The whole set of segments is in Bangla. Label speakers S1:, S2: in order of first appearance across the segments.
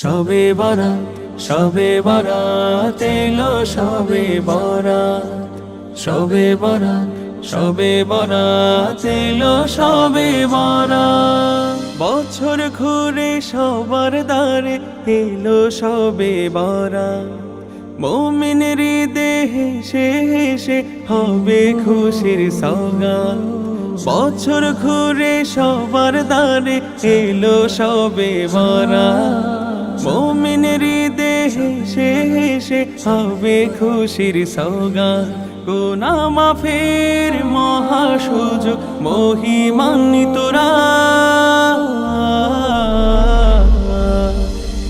S1: সবে বরাত সবে বরাত এলো, সবে বরাত। সবে বরাত সবে বরাত এলো, সবে বরাত। বছর ঘুরে সবার দ্বারে এলো, সবে বরাত। মমিনের দেহে হেসে হেসে হবে খুশির সৌগান বছর ঘুরে সবার দ্বারে এলো, সবে বরা মমিনের দেহে হেসে হেসে হবে খুশির সৌগান গোনা মাফের মহা সুযোগ মহিমান্বিতরা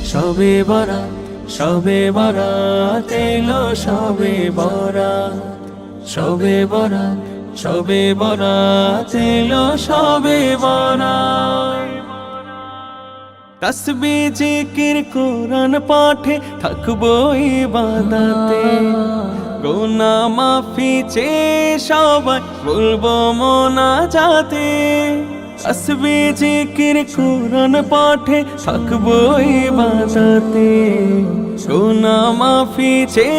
S1: সবে বরাত সবে বরাত এলো সবে বরাত। সবে বরাত সবে বরাত এলো সবে বরাত। তসবি জিকির কোরআন পাঠে থাকব ইবাদাতে। গোনা মাফি চে সবাই বলব মোনা যাতে তসবি জিকির কোরআন পাঠে থাকব ইবাদাতে। গোনা মাফি চে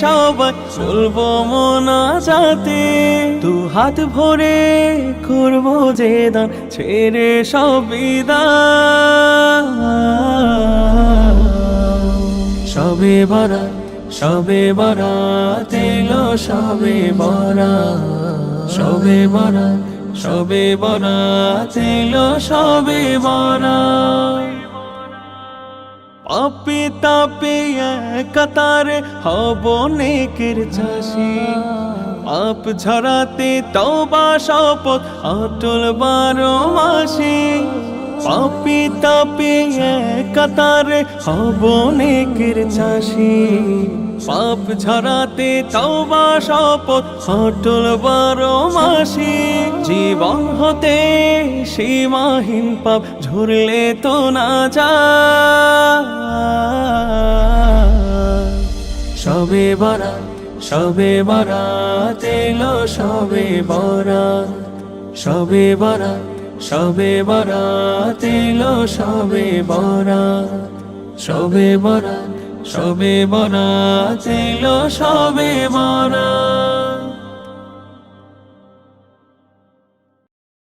S1: সবাই বলব মোনা তু হাত ভরে করব যে দান, ছেড়ে সবিদা সবে বরাত সবে বরাত এলো, সবে বরাত সবে বরাত সবে বরাত এলো, সবে বরাত। পাপি তাপে কাতারে হব নেকের চাষি পাপ ঝরাতে তবা শপথ অটল বারো মাসি। পাপি তাপে কাতারে হব নেকের চাষি পাপ ঝরাতে তবা শপথ অটল বারো মাসি। জীবন হতে সীমাহীন পাপ ঝরলে তো না যা সবে বরাত সবে বরাত এলো, সবে বরাত সবে বরাত সবে বরাত এলো সবে বরাত। সবে বরাত সবে বরাত এলো সবে বরাত।